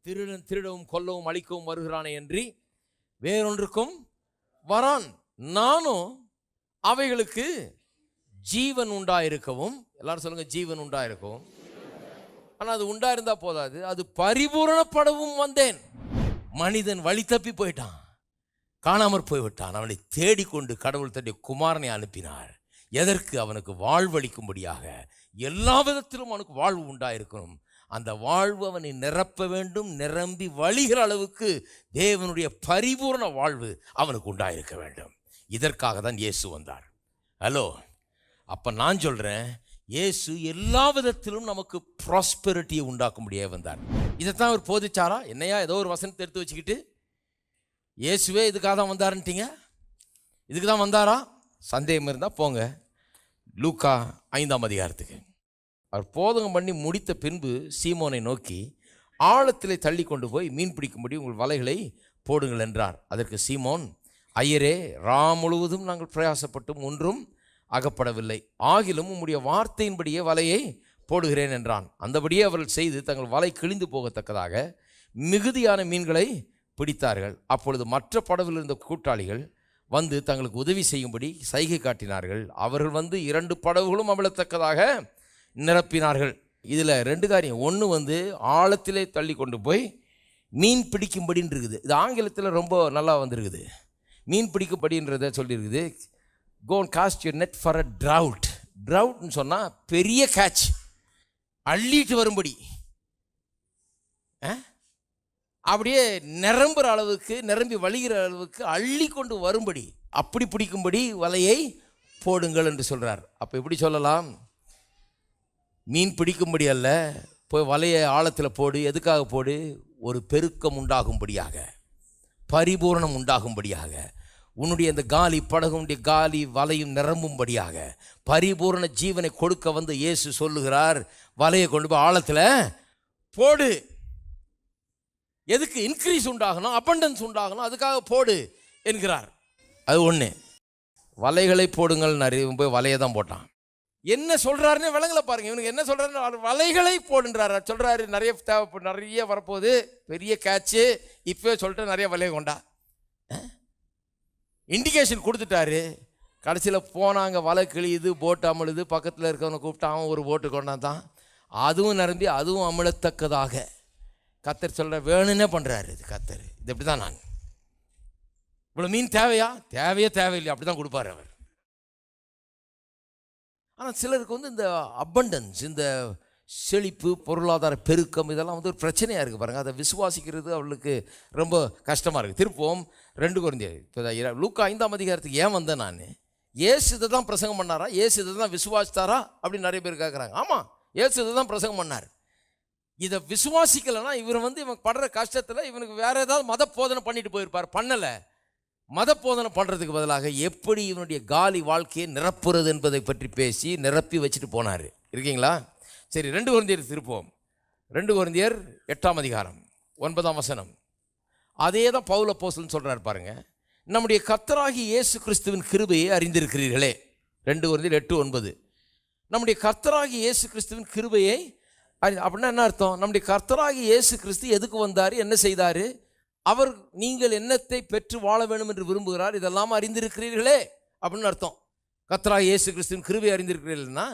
திருடன் திருடவும் கொல்லவும் அழிக்கவும் வருகிறானே என்று வேறொன்றுக்கும் வரான். நானும் அவைகளுக்கு ஜீவன் உண்டாயிருக்கவும் எல்லாரும் சொல்லுங்க ஜீவன் உண்டாயிருக்கவும். ஆனால் அது உண்டாயிருந்தா போதாது. அது பரிபூரணப்படவும் வந்தேன். மனிதன் வழி தப்பி போயிட்டான். காணாமற் போய்விட்டான். அவனை தேடிக்கொண்டு கடவுள் தன்னுடைய குமாரனை அனுப்பினார். எதற்கு? அவனுக்கு வாழ்வளிக்கும்படியாக. எல்லா விதத்திலும் அவனுக்கு வாழ்வு உண்டாயிருக்கணும். அந்த வாழ்வு அவனை நிரப்ப வேண்டும் நிரம்பி வழிகிற அளவுக்கு தேவனுடைய பரிபூர்ண வாழ்வு அவனுக்கு உண்டாயிருக்க வேண்டும். இதற்காக தான் இயேசு வந்தார். ஹலோ அப்போ நான் சொல்கிறேன் இயேசு எல்லா விதத்திலும் நமக்கு ப்ராஸ்பெரிட்டியை உண்டாக்கும்படியே வந்தார். இதைத்தான் அவர் போதிச்சாரா? என்னையா ஏதோ ஒரு வசனத்தை எடுத்து வச்சுக்கிட்டு? இயேசுவே இதுக்காக தான் வந்தாருன்ட்டீங்க? இதுக்கு தான் வந்தாரா? சந்தேகம் இருந்தால் போங்க. லூக்கா ஐந்தாம் அதிகாரத்துக்கு. அவர் போதகம் பண்ணி முடித்த பின்பு சீமோனை நோக்கி ஆழத்திலே தள்ளி கொண்டு போய் மீன் பிடிக்கும்படி உங்கள் வலைகளை போடுங்கள் என்றார். அதற்கு சீமோன் ஐயரே ரா முழுவதும் நாங்கள் பிரயாசப்பட்டும் ஒன்றும் அகப்படவில்லை. ஆகிலும் உம்முடைய வார்த்தையின்படியே வலையை போடுகிறேன் என்றான். அந்தபடியே அவர்கள் செய்து தங்கள் வலை கிழிந்து போகத்தக்கதாக மிகுதியான மீன்களை பிடித்தார்கள். அப்பொழுது மற்ற படவில் இருந்த கூட்டாளிகள் வந்து தங்களுக்கு உதவி செய்யும்படி சைகை காட்டினார்கள். அவர்கள் வந்து இரண்டு படவுகளும் அமிழத்தக்கதாக நிரப்பினார்கள். இதில் ரெண்டு காரியம். ஒன்று வந்து ஆழத்திலே தள்ளி கொண்டு போய் மீன் பிடிக்கும்படின்னு இருக்குது. இது ஆங்கிலத்தில் ரொம்ப நல்லா வந்திருக்குது. மீன் பிடிக்கும்படின்றத சொல்லியிருக்குது. Cone cast your net for a trout ட்ரவுட்னு சொன்னால் பெரிய கேட்ச் அள்ளிட்டு வரும்படி. ஆ? அப்படியே நிரம்புற அளவுக்கு நிரம்பி வழிகிற அளவுக்கு அள்ளி கொண்டு வரும்படி. அப்படி பிடிக்கும்படி வலையை போடுங்கள் என்று சொல்கிறார் அப்போ எப்படி சொல்லலாம்? மீன் பிடிக்கும்படி அல்ல போய் வலையை ஆழத்தில் போடு எதுக்காக போடு? ஒரு பெருக்கம் உண்டாகும்படியாக பரிபூரணம் உண்டாகும்படியாக உன்னுடைய அந்த காலி படகுடைய காலி வலையும் நிரம்பும்படியாக பரிபூரண ஜீவனை கொடுக்க வந்து இயேசு சொல்லுகிறார் வலையை கொண்டு போய் ஆழத்தில் போடு. எதுக்கு இன்க்ரீஸ் உண்டாகணும் அபண்டன்ஸ் உண்டாகணும் அதுக்காக போடு என்கிறார். அது ஒன்று வலைகளை போடுங்கள் நிறைய போய் வலையை தான் போட்டான். என்ன சொல்கிறாருன்னு விலங்கலை பாருங்க. இவனுக்கு என்ன சொல்கிறாருன்னு வலைகளை போடுன்றார். சொல்கிறாரு நிறைய தேவை நிறைய வரப்போகுது பெரிய கேட்சு இப்போ சொல்லிட்டு நிறைய வலையை கொண்டா. இண்டிகேஷன் கொடுத்துட்டாரு. கடைசியில் போனாங்க வலை கிழியுது போட்டு அமிழுது பக்கத்தில் இருக்கவனை கூப்பிட்டு அவன் ஒரு போட்டு கொண்டாந்தான். அதுவும் நிரம்பி அதுவும் அமிழத்தக்கதாக. கத்தர் சொல்கிற வேணும்னே பண்ணுறாரு இது கத்தர். இது இப்படி தான் நான். இவ்வளோ மீன் தேவையா? தேவையே தேவையில்லை. அப்படி தான் கொடுப்பாரு அவர். ஆனால் சிலருக்கு வந்து இந்த அபண்டன்ஸ் இந்த செழிப்பு பொருளாதார பெருக்கம் இதெல்லாம் வந்து ஒரு பிரச்சனையாக இருக்குது பாருங்கள் அதை விசுவாசிக்கிறது அவளுக்கு ரொம்ப கஷ்டமாக இருக்குது திருப்பவும் ரெண்டு குறைந்தி இப்போ லூக்கா ஐந்தாம் அதிகாரத்துக்கு ஏன் வந்தேன் நான்? ஏசு இதை தான் பிரசங்கம் பண்ணாரா? ஏசு இதை தான் விசுவாசித்தாரா? அப்படின்னு நிறைய பேர் கேட்குறாங்க ஆமாம் ஏசு இதை தான் பிரசங்கம் பண்ணார். இதை விசுவாசிக்கலைன்னா இவர் வந்து இவன் படுற கஷ்டத்தில் இவனுக்கு வேறு ஏதாவது மத போதனை பண்ணிட்டு போயிருப்பார். பண்ணலை. மத போதனை பண்ணுறதுக்கு பதிலாக எப்படி இவனுடைய காலி வாழ்க்கையை நிரப்புறது என்பதை பற்றி பேசி நிரப்பி வச்சுட்டு போனார். இருக்கீங்களா? சரி ரெண்டு குழந்தையர் திருப்போம். ரெண்டு குழந்தையர் எட்டாம் அதிகாரம் ஒன்பதாம் வசனம். அதே தான் பவுல போசல்னு சொல்கிறார் பாருங்க. நம்முடைய கர்த்தராகி இயேசு கிறிஸ்துவின் கிருபையை அறிந்திருக்கிறீர்களே. ரெண்டு குழந்தையர் எட்டு ஒன்பது. நம்முடைய கர்த்தராகி இயேசு கிறிஸ்துவின் கிருபையை அறி- அப்படின்னா என்ன அர்த்தம்? நம்முடைய கர்த்தராகி இயேசு கிறிஸ்து எதுக்கு வந்தார்? என்ன செய்தார்? அவர் நீங்கள் என்னத்தை பெற்று வாழ வேண்டும் என்று விரும்புகிறார்? இதெல்லாம் அறிந்திருக்கிறீர்களே அப்படின்னு அர்த்தம். கத்ரா இயேசு கிறிஸ்துவின் கிருவை அறிந்திருக்கிறீர்கள்னா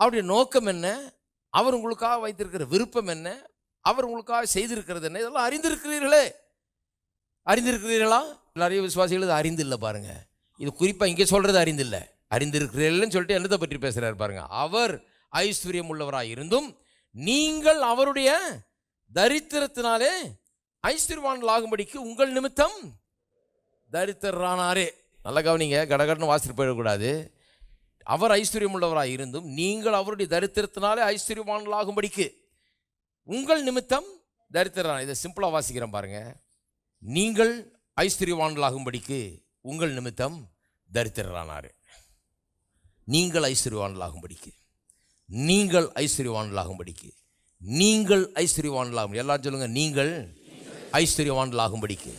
அவருடைய நோக்கம் என்ன? அவர் உங்களுக்காக வைத்திருக்கிற விருப்பம் என்ன? அவர் உங்களுக்காக செய்திருக்கிறது என்ன? இதெல்லாம் அறிந்திருக்கிறீர்களே. அறிந்திருக்கிறீர்களா? நிறைய விசுவாசிகள் இது அறிந்தில்லை பாருங்க. இது குறிப்பாக இங்கே சொல்கிறது அறிந்தில்லை. அறிந்திருக்கிறீர்கள்னு சொல்லிட்டு என்னத்தை பற்றி பேசுகிறார் பாருங்க? அவர் ஐஸ்வர்யம் உள்ளவராக இருந்தும் நீங்கள் அவருடைய தரித்திரத்தினாலே ஐஸ்வர்யவான்கள் ஆகும்படிக்கு உங்கள் நிமித்தம் தரித்திரரானாரே. நல்ல கவனிங்க கடகடன்னு வாசிட்டு போயிடக்கூடாது. அவர் ஐஸ்வர்யம் உள்ளவராக இருந்தும் நீங்கள் அவருடைய தரித்திரத்தினாலே ஐஸ்வர்யவான்கள் ஆகும்படிக்கு உங்கள் நிமித்தம் தரித்திரரான இதை சிம்பிளாக வாசிக்கிறேன் பாருங்கள் நீங்கள் ஐஸ்வர்யவான்களாகும்படிக்கு உங்கள் நிமித்தம் தரித்திரரானார். நீங்கள் ஐஸ்வர்யவான்களாகும்படிக்கு நீங்கள் ஐஸ்வர்யவான்களாகும்படிக்கு நீங்கள் ஐஸ்வர்யவான்களாகும் எல்லாரும் சொல்லுங்கள் நீங்கள் ஐஸ்வர்யவான்களாகும்படிக்கு.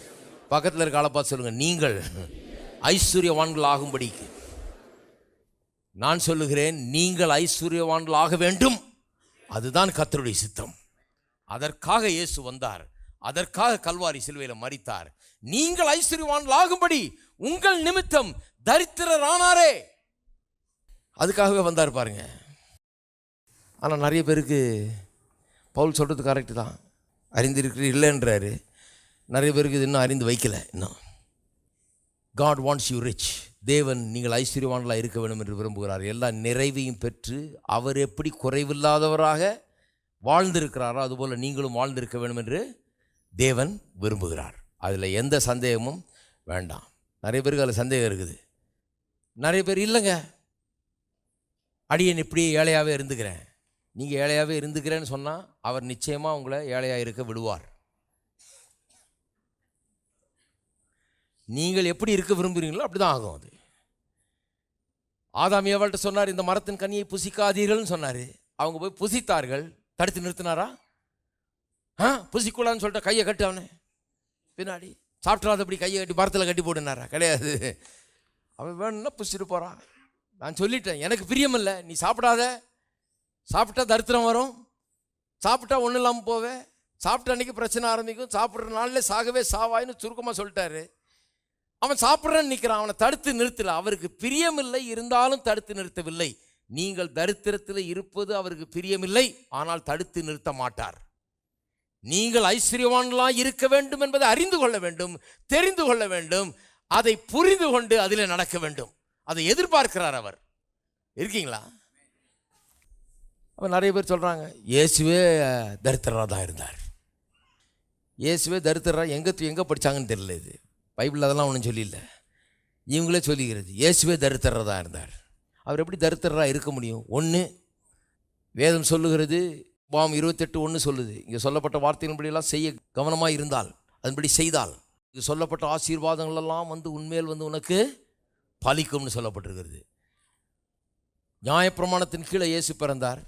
பக்கத்தில் இருக்க ஆளை பார்த்து நீங்கள் நீங்கள் ஐஸ்வர்யவான்களாகும்படிக்கு. நான் சொல்லுகிறேன் நீங்கள் ஐஸ்வர்யவான்களாக வேண்டும். அதுதான் கத்தருடைய சித்தம். அதற்காக இயேசு வந்தார். அதற்காக கல்வாரி சிலுவையில் மறித்தார் நீங்கள் ஐஸ்வர்யவான்களாகும்படி உங்கள் நிமித்தம் தரித்திரரானாரே. அதுக்காகவே வந்தார் பாருங்க. ஆனால் நிறைய பேருக்கு பவுல் சொல்கிறது கரெக்டு தான். அறிந்திருக்கிறீர் இல்லைன்றாரு. நிறைய பேருக்கு இது இன்னும் அறிந்து வைக்கல இன்னும். காட் வாண்ட்ஸ் யூ ரிச் தேவன் நீங்கள் ஐஸ்வர்யவான்களாக இருக்க வேண்டும் என்று விரும்புகிறார். எல்லா நிறைவையும் பெற்று அவர் எப்படி குறைவில்லாதவராக வாழ்ந்திருக்கிறாரோ அதுபோல் நீங்களும் வாழ்ந்திருக்க வேண்டும் என்று தேவன் விரும்புகிறார். அதில் எந்த சந்தேகமும் வேண்டாம். நிறைய பேருக்கு அதில் சந்தேகம் இருக்குது. நிறைய பேர் இல்லைங்க. அடியன் இப்படியே ஏழையாகவே இருந்துக்கிறேன். நீங்கள் ஏழையாகவே இருந்துக்கிறேன்னு சொன்னால் அவர் நிச்சயமாக உங்களை ஏழையாக இருக்க விடுவார். நீங்கள் எப்படி இருக்க விரும்புகிறீங்களோ அப்படி தான் ஆகும் அது. ஆதாம் ஏவாள்கிட்ட சொன்னார் இந்த மரத்தின் கனியை புசிக்காதீர்கள்னு சொன்னார். அவங்க போய் புசித்தார்கள். தடுத்து நிறுத்தினாரா? ஆ புசிக்கூடாதுன்னு சொல்லிட்டு கையை கட்டு அவனே. பின்னாடி சாப்பிட்றாதபடி கையை கட்டி மரத்தில் கட்டி போடுனாரா கிடையாது. அவன் வேணும்னா புசிட்டு போகிறான் நான் சொல்லிட்டேன் எனக்கு பிரியமில்லை. நீ சாப்பிடாத. சாப்பிட்டா தரித்திரம் வரும். சாப்பிட்டா ஒன்றும் இல்லாமல் போவே. சாப்பிட்ட அன்றைக்கி பிரச்சனை ஆரம்பிக்கும். சாப்பிட்ற நாளில் சாகவே சாவாயின்னு சுருக்கமாக சொல்லிட்டாரு. அவன் சாப்பிட்றேன்னு நிற்கிறான் அவனை தடுத்து நிறுத்தலை. அவருக்கு பிரியமில்லை. இருந்தாலும் தடுத்து நிறுத்தவில்லை. நீங்கள் தரித்திரத்தில் இருப்பது அவருக்கு பிரியமில்லை. ஆனால் தடுத்து நிறுத்த மாட்டார். நீங்கள் ஐஸ்வர்யவான்களாக இருக்க வேண்டும் என்பதை அறிந்து கொள்ள வேண்டும். தெரிந்து கொள்ள வேண்டும். அதை புரிந்து கொண்டு அதில் நடக்க வேண்டும். அதை எதிர்பார்க்கிறார் அவர். இருக்கீங்களா? அப்போ நிறைய பேர் சொல்கிறாங்க இயேசுவே தரித்திரராக தான் இருந்தார். இயேசுவே தரித்திரராக எங்கே எங்கே படித்தாங்கன்னு தெரியல இது. பைபிளில் அதெல்லாம் ஒன்றும் சொல்லியில்ல இவங்களே சொல்லிக்கிறது இயேசுவே தரித்திரராக இருந்தார். அவர் எப்படி தரித்திரராக இருக்க முடியும்? ஒன்று வேதம் சொல்லுகிறது பாம் இருபத்தெட்டு ஒன்று சொல்லுது. இங்கே சொல்லப்பட்ட வார்த்தைகளின்படியெல்லாம் செய்ய கவனமாக இருந்தால் அதன்படி செய்தால். இங்கே சொல்லப்பட்ட ஆசீர்வாதங்களெல்லாம் வந்து உண்மையில் வந்து உனக்கு பலிக்கும்னு சொல்லப்பட்டிருக்கிறது. நியாயப்பிரமாணத்தின் கீழே இயேசு பிறந்தார்.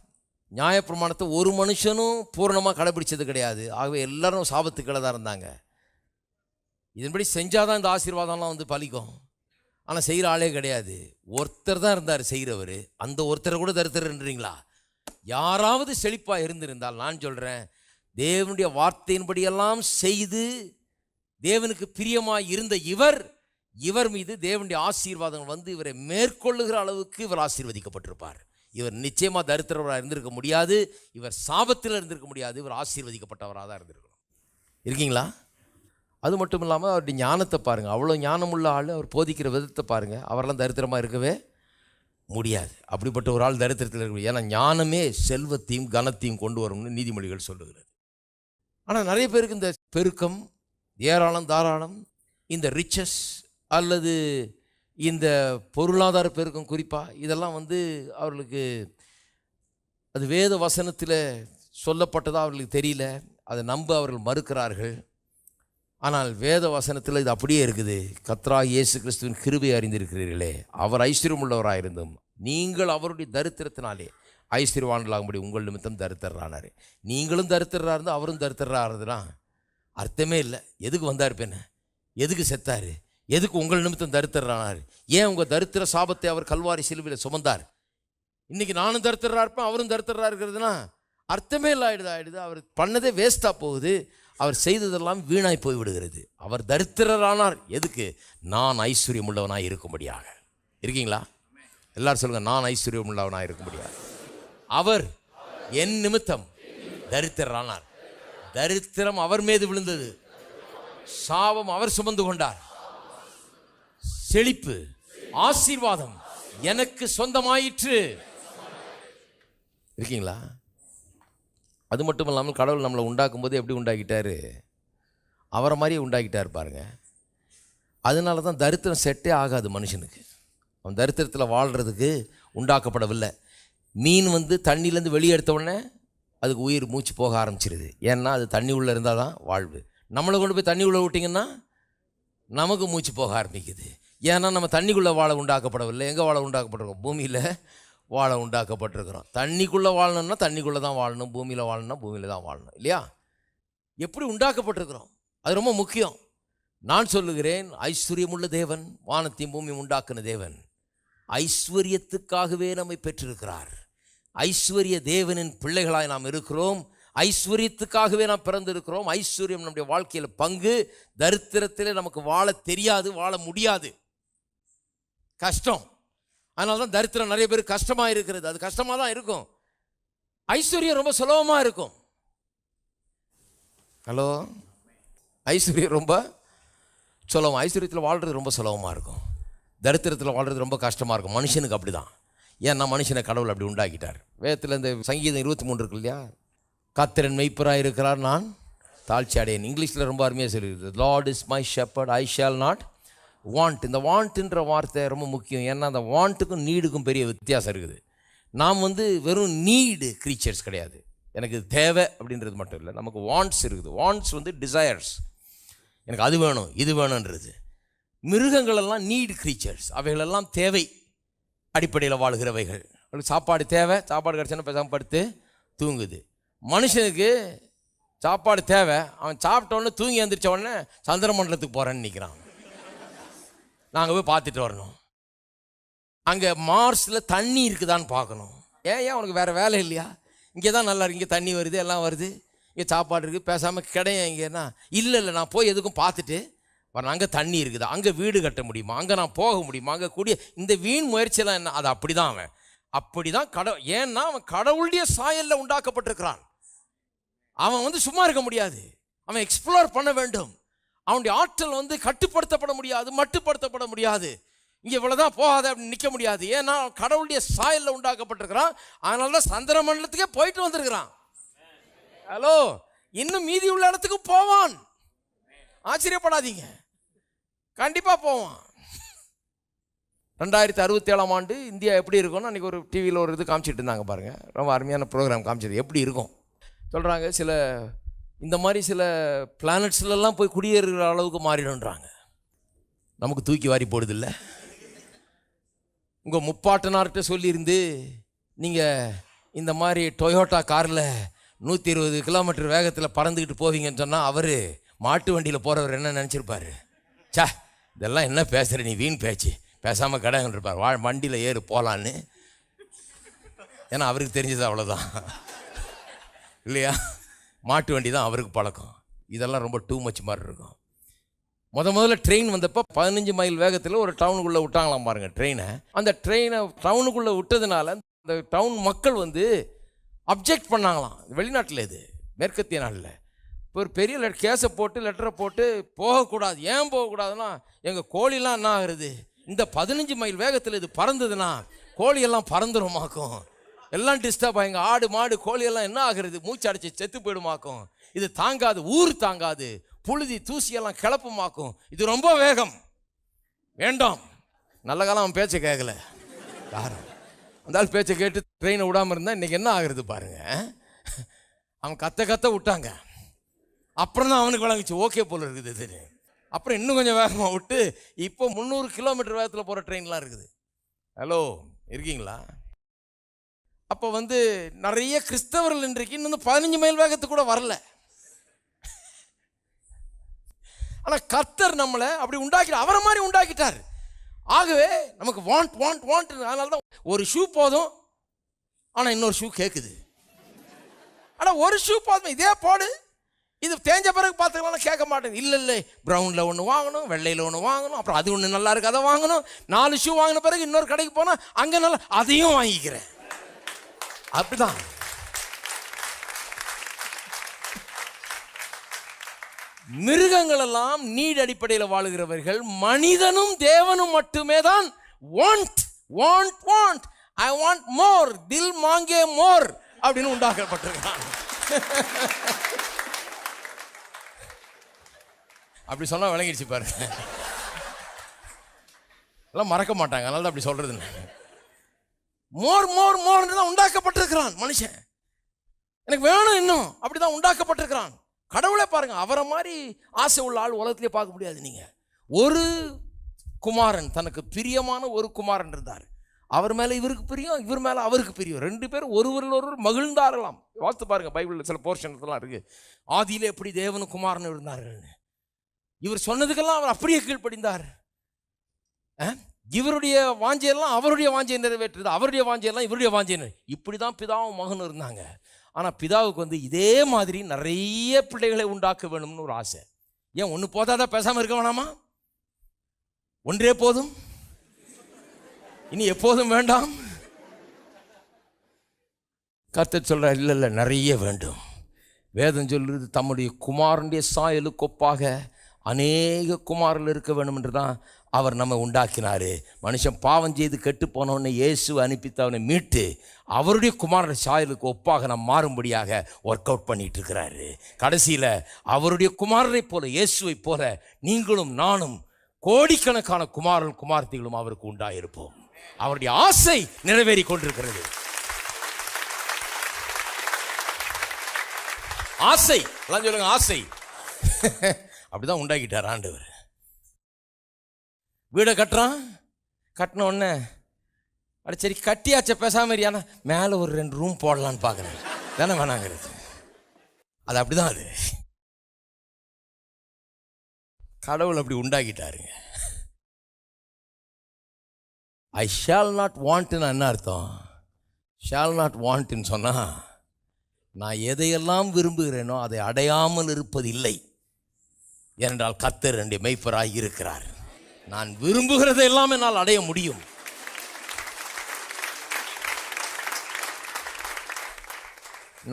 நியாயப்பிரமாணத்தை ஒரு மனுஷனும் பூரணமாக கடைபிடிச்சது கிடையாது. ஆகவே எல்லாரும் சாபத்துக்களை தான் இருந்தாங்க. இதன்படி செஞ்சால் தான் இந்த ஆசீர்வாதம்லாம் வந்து பலிக்கும். ஆனால் செய்கிற ஆளே கிடையாது. ஒருத்தர் தான் இருந்தார் செய்கிறவர் அந்த ஒருத்தரை கூட தருத்தருன்றீங்களா? யாராவது செழிப்பாக இருந்திருந்தால் நான் சொல்கிறேன் தேவனுடைய வார்த்தையின்படியெல்லாம் செய்து தேவனுக்கு பிரியமாக இருந்த இவர் இவர் மீது தேவனுடைய ஆசீர்வாதங்கள் வந்து இவரை மேற்கொள்ளுகிற அளவுக்கு இவர் ஆசீர்வதிக்கப்பட்டிருப்பார். இவர் நிச்சயமாக தரித்திரவராக இருந்திருக்க முடியாது. இவர் சாபத்தில் இருந்திருக்க முடியாது. இவர் ஆசீர்வதிக்கப்பட்டவராக தான் இருந்திருக்கணும். இருக்கீங்களா? அது மட்டும் இல்லாமல் அவருடைய ஞானத்தை பாருங்கள் அவ்வளோ ஞானமுள்ள ஆள் அவர் போதிக்கிற விதத்தை பாருங்கள் அவரெல்லாம் தரித்திரமாக இருக்கவே முடியாது. அப்படிப்பட்ட ஒரு ஆள் தரித்திரத்தில் இருக்க முடியாது. ஏன்னா ஞானமே செல்வத்தையும் கனத்தையும் கொண்டு வரும்னு நீதிமொழிகள் சொல்லுகிறது. ஆனால் நிறைய பேருக்கு இந்த பெருக்கம் ஏராளம் தாராளம் இந்த ரிச்சஸ் அல்லது இந்த பொருளாதார பெருக்கம் குறிப்பாக இதெல்லாம் வந்து அவர்களுக்கு அது வேத வசனத்தில் சொல்லப்பட்டதாக அவர்களுக்கு தெரியல. அதை நம்ப அவர்கள் மறுக்கிறார்கள். ஆனால் வேத வசனத்தில் இது அப்படியே இருக்குது. கத்ரா இயேசு கிறிஸ்துவின் கிருபை அறிந்திருக்கிறீர்களே. அவர் ஐஸ்வர்யம் இருந்தும் நீங்கள் அவருடைய தரித்திரத்தினாலே ஐஸ்வர்யவான்களாகும்படி உங்கள் நிமித்தம் தரித்திரரானார். நீங்களும் தரித்திரா இருந்து அவரும் தரித்திரா இருந்ததுனா அர்த்தமே இல்லை. எதுக்கு வந்தார் பெண்ண எதுக்கு செத்தார்? எதுக்கு உங்கள் நிமித்தம் தரித்திரானார் ஏன் உங்கள் தரித்திர சாபத்தை அவர் கல்வாரி சிலுவையில் சுமந்தார்? இன்றைக்கி நானும் தரித்திரா இருப்பேன் அவரும் தரித்திரா இருக்கிறதுனா அர்த்தமே இல்லை ஆயிடுது ஆயிடுது. அவர் பண்ணதே வேஸ்ட்டாக போகுது. அவர் செய்ததெல்லாம் வீணாய் போய் விடுகிறது. அவர் தரித்திரரானார் எதுக்கு? நான் ஐஸ்வர்யம் உள்ளவனாக இருக்கும்படியாக. இருக்கீங்களா? எல்லாரும் சொல்லுங்கள் நான் ஐஸ்வர்யம் உள்ளவனாக இருக்கும்படியாக. அவர் என் நிமித்தம் தரித்திரரானார் தரித்திரம் அவர் மீது விழுந்தது. சாபம் அவர் சுமந்து கொண்டார். செழிப்பு ஆசீர்வாதம் எனக்கு சொந்தமாயிற்று. இருக்கீங்களா? அது மட்டும் இல்லாமல் கடவுள் நம்மளை உண்டாக்கும் போது எப்படி உண்டாக்கிட்டாரு? அவரை மாதிரியே உண்டாக்கிட்டார் பாருங்க. அதனால தான் தரித்திரம் செட்டே ஆகாது மனுஷனுக்கு. அவன் தரித்திரத்தில் வாழ்கிறதுக்கு உண்டாக்கப்படவில்லை. மீன் வந்து தண்ணியிலேருந்து வெளியே எடுத்த உடனே அதுக்கு உயிர் மூச்சு போக ஆரம்பிச்சிருது. ஏன்னா அது தண்ணி உள்ளே இருந்தால் தான் வாழ்வு. நம்மளை கொண்டு போய் தண்ணி உள்ளே விட்டிங்கன்னா நமக்கு மூச்சு போக ஆரம்பிக்குது. ஏன்னா நம்ம தண்ணிக்குள்ளே வாழ உண்டாக்கப்படவில்லை. எங்கே வாழ உண்டாக்கப்பட்டிருக்கோம்? பூமியில் வாழ உண்டாக்கப்பட்டிருக்கிறோம். தண்ணிக்குள்ளே வாழணும்னா தண்ணிக்குள்ளே தான் வாழணும். பூமியில் வாழணும்னா பூமியில் தான் வாழணும். இல்லையா? எப்படி உண்டாக்கப்பட்டிருக்கிறோம்? அது ரொம்ப முக்கியம். நான் சொல்லுகிறேன் ஐஸ்வர்யமுள்ள தேவன் வானத்தையும் பூமியும் உண்டாக்குன தேவன். ஐஸ்வர்யத்துக்காகவே நம்மை பெற்றிருக்கிறார். ஐஸ்வர்ய தேவனின் பிள்ளைகளாய் நாம் இருக்கிறோம். ஐஸ்வர்யத்துக்காகவே நாம் பிறந்திருக்கிறோம். ஐஸ்வர்யம் நம்முடைய வாழ்க்கையில் பங்கு. தரித்திரத்திலே நமக்கு வாழ தெரியாது வாழ முடியாது. கஷ்டம். அதனால தான் தரித்திரம் நிறைய பேர் கஷ்டமாக இருக்கிறது. அது கஷ்டமாக தான் இருக்கும். ஐஸ்வர்யம் ரொம்ப சுலபமாக இருக்கும். ஹலோ? ஐஸ்வர்யம் ரொம்ப சுலபம். ஐஸ்வர்யத்தில் வாழ்கிறது ரொம்ப சுலபமாக இருக்கும். தரித்திரத்தில் வாழ்கிறது ரொம்ப கஷ்டமாக இருக்கும். மனுஷனுக்கு அப்படி தான் ஏன்னா மனுஷனை கடவுள் அப்படி உண்டாக்கிட்டார். வேதத்தில் இந்த சங்கீதம் இருபத்தி மூணு இருக்கு இல்லையா? கத்திரன் மெய்ப்பராக இருக்கிறார் நான் தாழ்ச்சி அடையேன். இங்கிலீஷில் ரொம்ப அருமையாக சொல்லியிருக்குது Lord is my shepherd I shall not want இந்த வாண்ட்டுன்ற வார்த்தை ரொம்ப முக்கியம். ஏன்னா அந்த வாண்ட்டுக்கும் நீடுக்கும் பெரிய வித்தியாசம் இருக்குது. நாம் வந்து வெறும் நீடு க்ரீச்சர்ஸ் கிடையாது. எனக்கு தேவை அப்படின்றது மட்டும் இல்லை. நமக்கு வாண்ட்ஸ் இருக்குது. வாண்ட்ஸ் வந்து டிசையர்ஸ் எனக்கு அது வேணும் இது வேணுன்றது மிருகங்களெல்லாம் நீடு க்ரீச்சர்ஸ் அவைகளெல்லாம் தேவை. அடிப்படையில் வாழ்கிறவைகள். அவளுக்கு சாப்பாடு தேவை. சாப்பாடு கிடச்சோன்னா பேசாமல் படுத்து தூங்குது. மனுஷனுக்கு சாப்பாடு தேவை. அவன் சாப்பிட்ட உடனே தூங்கி எழுந்திரிச்ச உடனே சந்திரமண்டலத்துக்கு போகிறேன்னு நிற்கிறான் நாங்கள் போய் பார்த்துட்டு வரணும். அங்கே மார்ஸில் தண்ணி இருக்குதான்னு பார்க்கணும். ஏன் ஏன் உனக்கு வேறு வேலை இல்லையா? இங்கே தான் நல்லா இருக்கு. இங்கே தண்ணி வருது எல்லாம் வருது. இங்கே சாப்பாடு இருக்குது பேசாமல் கிடையாது இங்கேனா இல்லை இல்லை நான் போய் எதுக்கும் பார்த்துட்டு வரணும். அங்கே தண்ணி இருக்குது. அங்கே வீடு கட்ட முடியுமா? அங்கே நான் போக முடியுமா? அங்கே கூடிய இந்த வீண் முயற்சியெல்லாம் என்ன? அது அப்படி தான் அவன். அப்படி தான் கடவுள் ஏன்னா அவன் கடவுளுடைய சாயலில் உண்டாக்கப்பட்டிருக்கிறான். அவன் வந்து சும்மா இருக்க முடியாது. அவன் எக்ஸ்ப்ளோர் பண்ண வேண்டும். அவனுடைய ஆற்றல் வந்து கட்டுப்படுத்தப்பட முடியாது மட்டுப்படுத்தப்பட முடியாது. இங்கே இவ்வளோதான் போகாத அப்படின்னு நிற்க முடியாது. ஏன்னா கடவுளுடைய சாயலில் உண்டாக்கப்பட்டிருக்கிறான். அதனால தான் சந்திர மண்டலத்துக்கே போயிட்டு வந்திருக்கிறான். ஹலோ இன்னும் மீதி உள்ள இடத்துக்கு போவான். ஆச்சரியப்படாதீங்க. கண்டிப்பாக போவான். ரெண்டாயிரத்தி அறுபத்தி ஏழாம் ஆண்டு இந்தியா எப்படி இருக்கும்னு அன்றைக்கி ஒரு டிவியில் ஒரு இது காமிச்சிட்டு இருந்தாங்க பாருங்கள் ரொம்ப அருமையான ப்ரோக்ராம் காமிச்சது. எப்படி இருக்கும்? சொல்கிறாங்க சில இந்த மாதிரி சில பிளானட்ஸ்லலாம் போய் குடியேறுகிற அளவுக்கு மாறிடுன்றாங்க நமக்கு தூக்கி வாரி போடுதில்ல. உங்கள் முப்பாட்டனார்கிட்ட சொல்லியிருந்து நீங்கள் இந்த மாதிரி டொயோட்டா காரில் நூற்றி இருபது கிலோமீட்டர் வேகத்தில் பறந்துக்கிட்டு போவீங்கன்னு சொன்னால் அவர் மாட்டு வண்டியில் போகிறவர் என்ன நினச்சிருப்பார்? சா இதெல்லாம் என்ன பேசுகிற நீ வீண் பேச்சு. பேசாமல் கடைங்கன்னு இருப்பார். வா வண்டியில் ஏறு போகலான்னு ஏன்னா அவருக்கு தெரிஞ்சது அவ்வளோதான் இல்லையா? மாட்டு வண்டி தான் அவருக்கு பழக்கம். இதெல்லாம் ரொம்ப டூ மச் மாதிரி இருக்கும். முத முதல்ல ட்ரெயின் வந்தப்போ பதினஞ்சு மைல் வேகத்தில் ஒரு டவுனுக்குள்ளே விட்டாங்களாம் பாருங்கள் ட்ரெயினை அந்த ட்ரெயினை டவுனுக்குள்ளே விட்டதுனால அந்த டவுன் மக்கள் வந்து அப்ஜெக்ட் பண்ணாங்களாம். வெளிநாட்டில் இது மேற்கத்திய நாளில் இப்போ ஒரு பெரிய லெட் கேஸை போட்டு லெட்டரை போட்டு போகக்கூடாது. ஏன் போகக்கூடாதுன்னா எங்கள் கோழிலாம் என்ன ஆகுறது? இந்த பதினஞ்சு மைல் வேகத்தில் இது பறந்ததுன்னா கோழியெல்லாம் பறந்துருமாக்கும். எல்லாம் டிஸ்டர்ப் ஆகுங்க ஆடு மாடு கோழியெல்லாம் என்ன ஆகுறது? மூச்சு அடைச்சி செத்து போயிடுமாக்கும். இது தாங்காது ஊர் தாங்காது. புழுதி தூசியெல்லாம் கிளப்புமாக்கும். இது ரொம்ப வேகம். வேண்டாம். நல்ல காலம் அவன் பேச்சை கேட்கல யாரும். அந்த ஆள் பேச்சை கேட்டு ட்ரெயினை விடாமல் இருந்தால் இன்றைக்கி என்ன ஆகுறது பாருங்க அவன் கத்த கத்த விட்டாங்க. அப்புறம் தான் அவனுக்கு விளங்குச்சு. ஓகே போல் இருக்குது இது. அப்புறம் இன்னும் கொஞ்சம் வேகமாக விட்டு இப்போ முந்நூறு கிலோமீட்டர் வேகத்தில் போகிற ட்ரெயின்லாம் இருக்குது. ஹலோ இருக்கீங்களா? அப்போ வந்து நிறைய கிறிஸ்தவர்கள் இன்றைக்கு இன்னும் பதினஞ்சு மைல் வேகத்துக்கு கூட வரல. ஆனால் கர்த்தர் நம்மளை அப்படி உண்டாக்கி அவரை மாதிரி உண்டாக்கிட்டார். ஆகவே நமக்கு வாண்ட் வாண்ட் வாண்ட் அதனால தான் ஒரு ஷூ போதும் ஆனால் இன்னொரு ஷூ கேட்குது ஆனால் ஒரு ஷூ போதும் இதே போடு. இது தேஞ்ச பிறகு பார்த்துக்கலாம் கேட்க மாட்டேன். இல்லை இல்லை ப்ரௌனில் ஒன்று வாங்கணும் வெள்ளையில் ஒன்று வாங்கணும் அப்புறம் அது ஒன்று நல்லா இருக்கு அதை வாங்கணும். நாலு ஷூ வாங்கின பிறகு இன்னொரு கடைக்கு போனால் அங்கே நல்லா அதையும் வாங்கிக்கிறேன். அப்படிதான். மிருகங்கள் எல்லாம் நீட் அடிப்படையில் வாழுகிறவர்கள் மனிதனும் தேவனும் மட்டுமே தான் want want want I want more தில் மாங்கே மோர் அப்படின்னு உண்டாக்கப்பட்டிருக்கான் அப்படி சொன்னா விளங்கிடுச்சு பாருங்க. எல்லாம் மறக்க மாட்டாங்க. அதனால தான் அப்படி சொல்றது மோர் மோர் மோர் தான் உண்டாக்கப்பட்டிருக்கிறான் மனுஷன். எனக்கு வேணும் இன்னும். அப்படிதான் உண்டாக்கப்பட்டிருக்கிறான். கடவுளே பாருங்க அவரை மாதிரி ஆசை உள்ள ஆள் உலகத்திலே பார்க்க முடியாது நீங்க. ஒரு குமாரன் தனக்கு பிரியமான ஒரு குமாரன் இருந்தார். அவர் மேலே இவருக்கு பிரியம் இவர் மேலே அவருக்கு பிரியம். ரெண்டு பேரும் ஒருவரில் ஒருவர் மகிழ்ந்தாரலாம் வாழ்த்து பாருங்க பைபிளில் சில போர்ஷன்ஸ்லாம் இருக்கு. ஆதியிலே எப்படி தேவனும் குமாரனும் இருந்தார்கள்னு. இவர் சொன்னதுக்கெல்லாம் அவர் அப்படியே கீழ்ப்படிந்தார். இவருடைய வாஞ்சையெல்லாம் அவருடைய வாஞ்சையை நிறைவேற்றுது அவருடைய வாஞ்சையெல்லாம் இவருடைய வாஞ்சையை இப்படி தான் பிதாவும் மகனும் இருந்தாங்க. ஆனால் பிதாவுக்கு வந்து இதே மாதிரி நிறைய பிள்ளைகளை உண்டாக்க வேணும்னு ஒரு ஆசை. ஏன் ஒன்று போதாதா பேசாமல் இருக்க வேணாமா? ஒன்றே போதும். இனி எப்போதும் வேண்டாம். கர்த்தர் சொல்கிற இல்லை இல்லை நிறைய வேண்டும். வேதம் சொல்கிறது தம்முடைய குமாரனுடைய சாயலுக்கு ஒப்பாக அநேக குமாரில் இருக்க வேண்டும் என்று தான் அவர் நம்ம உண்டாக்கினாரு. மனுஷன் பாவம் செய்து கெட்டு போனவனை இயேசு அனுப்பித்து அவனை மீட்டு அவருடைய குமாரன் சாயலுக்கு ஒப்பாக நாம் மாறும்படியாக ஒர்க் அவுட் பண்ணிட்டு இருக்கிறாரு கடைசியில் அவருடைய குமாரரை போல இயேசுவை போல நீங்களும் நானும் கோடிக்கணக்கான குமாரன் குமார்த்திகளும் அவருக்கு உண்டாயிருப்போம். அவருடைய ஆசை நிறைவேறி கொண்டிருக்கிறது. ஆசை எல்லாம் சொல்லுங்க ஆசை. அப்படிதான் உண்டாக்கிட்டார் ஆண்டவர். வீடை கட்டுறான். கட்டின உடனே அட சரி கட்டியாச்ச பேசாம இருக்கியானா மேலே ஒரு ரெண்டு ரூம் போடலான்னு பார்க்குறேன். தானே வேணாங்கிறது. அது அப்படிதான் அது. கடவுள் அப்படி உண்டாக்கிட்டாருங்க. ஐ ஷால் நாட் வாண்ட்னு என்ன அர்த்தம்? ஷால் நாட் வாண்ட்டுன்னு சொன்னால் நான் எதையெல்லாம் விரும்புகிறேனோ அதை அடையாமல் இருப்பதில்லை. ஏனென்றால் கத்தர் என்னுடைய மெய்ப்பராய் இருக்கிறார். நான் விரும்புகிறதை எல்லாம் என்னால் அடைய முடியும்.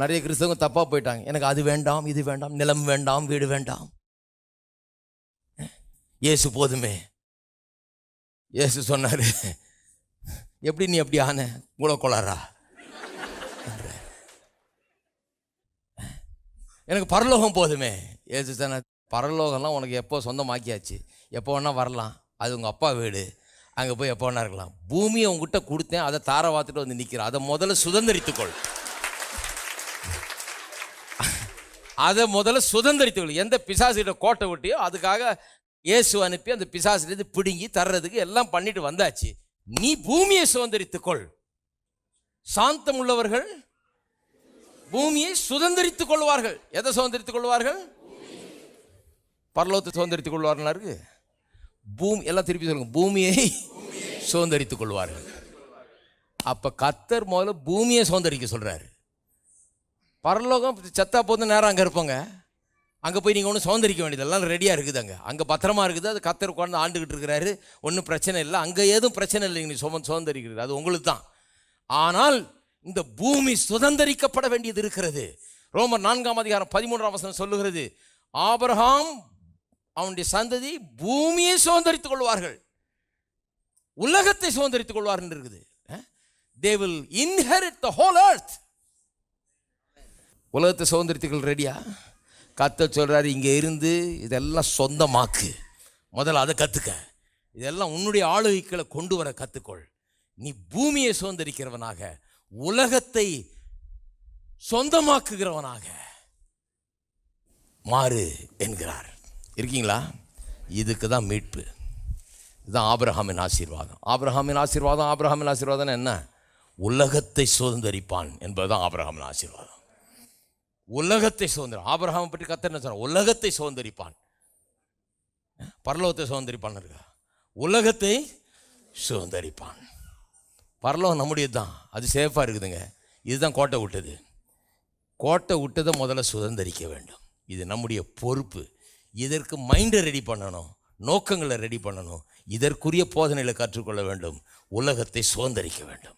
நிறைய கிறிஸ்தவங்க தப்பா போயிட்டாங்க. எனக்கு அது வேண்டாம் இது வேண்டாம் நிலம் வேண்டாம் வீடு வேண்டாம். இயேசு போதுமே. இயேசு சொன்னாரு எப்படி நீ அப்படி ஆன? குலக்கொளரா எனக்கு பரலோகம் போதுமே. ஏசு சொன்ன பரலோகம்லாம் உனக்கு எப்போ சொந்தமாக்கியாச்சு? எப்போ வேணால் வரலாம். அது உங்கள் அப்பா வீடு. அங்கே போய் எப்போ வேணா இருக்கலாம். பூமியை உங்ககிட்ட கொடுத்தேன். அதை தார வாத்துட்டு வந்து நிற்கிறேன் அதை முதல்ல சுதந்திரித்துக்கொள். அதை முதல்ல சுதந்திரித்துக்கொள். எந்த பிசாசுகிட்ட கோட்டை விட்டியோ அதுக்காக இயேசு அனுப்பி அந்த பிசாசுலேருந்து பிடுங்கி தர்றதுக்கு எல்லாம் பண்ணிட்டு வந்தாச்சு. நீ பூமியை சுதந்திரித்துக்கொள். சாந்தம் உள்ளவர்கள் பூமியை சுதந்திரித்துக் கொள்வார்கள் எதை சுதந்திரித்துக் கொள்வார்கள் பரலோகத்தை சுதந்திரித்துக் கொள்வார்கள் இருக்கு பூமி எல்லாம் திருப்பி சொல்லுங்க. பூமியை சுதந்திரித்துக் கொள்வார்கள் அப்போ கத்தர் முதல்ல பூமியை சுதந்திரிக்க சொல்கிறாரு பரலோகம் செத்தா போது நேரம் அங்கே இருப்போங்க. அங்கே போய் நீங்கள் ஒன்றும் சுதந்திரிக்க வேண்டியது எல்லாம் ரெடியாக இருக்குது அங்கே அங்கே பத்திரமா இருக்குது. அது கத்தர் உட்காந்து ஆண்டுகிட்டு இருக்கிறாரு. ஒன்றும் பிரச்சனை இல்லை. அங்கே ஏதும் பிரச்சனை இல்லைங்க நீ சும சுதந்திரிக்கிறது. அது உங்களுக்கு தான். ஆனால் இந்த பூமி சுதந்திரிக்கப்பட வேண்டியது இருக்கிறது. ரோமர் நான்காம் அதிகாரம் பதிமூன்றாம் வசனம் சொல்லுகிறது. ஆபர்ஹாம் அவனுடைய சந்ததி பூமியை சுதந்திரித்துக் கொள்வார்கள் உலகத்தை சுதந்திரித்துக் கொள்வார்கள் இருக்குது. They will inherit the whole earth உலகத்தை சுதந்திரத்துக்கள் ரெடியா கத்த சொல்கிறாரு இங்கே இருந்து இதெல்லாம் சொந்தமாக்கு. முதல்ல அதை கற்றுக்க இதெல்லாம் உன்னுடைய ஆளுகைகளை கொண்டு வர கற்றுக்கொள் நீ பூமியை சுதந்திரிக்கிறவனாக உலகத்தை சொந்தமாக்குகிறவனாக மாறு என்கிறார். இருக்கீங்களா? இதுக்கு தான் மீட்பு. இதுதான் ஆபிரகாமின் ஆசீர்வாதம். ஆப்ரஹாமின் ஆசீர்வாதம் ஆபிரகாமின் ஆசீர்வாதம் என்ன? உலகத்தை சுதந்திரிப்பான் என்பதுதான் ஆபிரகாமின் ஆசீர்வாதம். உலகத்தை சுதந்திரம் ஆபிரகாமை பற்றி கத்த என்ன சொன்ன உலகத்தை சுதந்திரிப்பான். பரலோகத்தை சுதந்திரிப்பான் இருக்கா? உலகத்தை சுதந்திரிப்பான். பரலோகம் நம்முடையது தான் அது சேஃபாக இருக்குதுங்க. இதுதான் கோட்டை விட்டது. கோட்டை விட்டதை முதல்ல சுதந்திரிக்க வேண்டும். இது நம்முடைய பொறுப்பு. இதற்கு மைண்டை ரெடி பண்ணணும். நோக்கங்களை ரெடி பண்ணணும். இதற்குரிய போதனைகளை கற்றுக்கொள்ள வேண்டும். உலகத்தை சுதந்திரிக்க வேண்டும்.